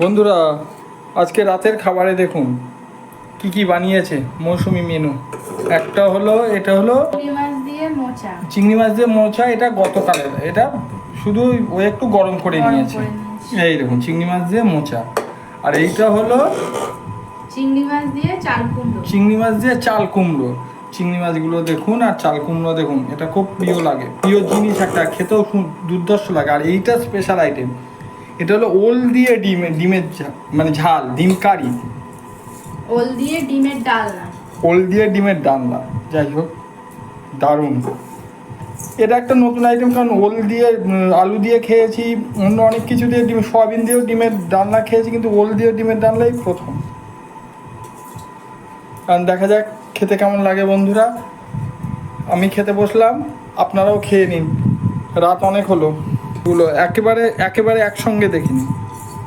বন্ধুরা আজকে রাতের খাবারে দেখুন কি কি বানিয়েছে মৌসুমি মেনু। একটা হলো এটা হলো চিংড়ি মাছ দিয়ে মোচা। এটা গতকালের এটা শুধু ও একটু গরম করে নিয়েছে। এই দেখুন চিংড়ি মাছ দিয়ে মোচা। আর এইটা হলো চিংড়ি মাছ দিয়ে চাল কুমড়ো। চিংড়ি মাছ দিয়ে চাল কুমড়ো। চিংড়ি মাছগুলো দেখুন আর চাল কুমড়ো দেখুন এটা খুব প্রিয় লাগে। প্রিয় জিনিস একটা খেতেও খুব দুর্ধর্ষ লাগে। আর এইটা স্পেশাল আইটেম এটা হলো ওল দিয়ে ডিমের ডিমের মানে ঝাল ডিম কারি। ওল দিয়ে ডিমের ডালনা। ওল দিয়ে ডিমের ডালনা যাই হোক দারুণ। এটা একটা নতুন আইটেম কারণ ওল দিয়ে আলু দিয়ে খেয়েছি অন্য অনেক কিছু দিয়ে ডিম সয়াবিন দিয়েও ডিমের ডালনা খেয়েছি কিন্তু ওল দিয়ে ডিমের ডালনাই প্রথম। কারণ দেখা যাক খেতে কেমন লাগে বন্ধুরা। আমি খেতে বসলাম আপনারাও খেয়ে নিন। রাত অনেক হলো। এগুলো একেবারে একেবারে একসঙ্গে দেখিনি।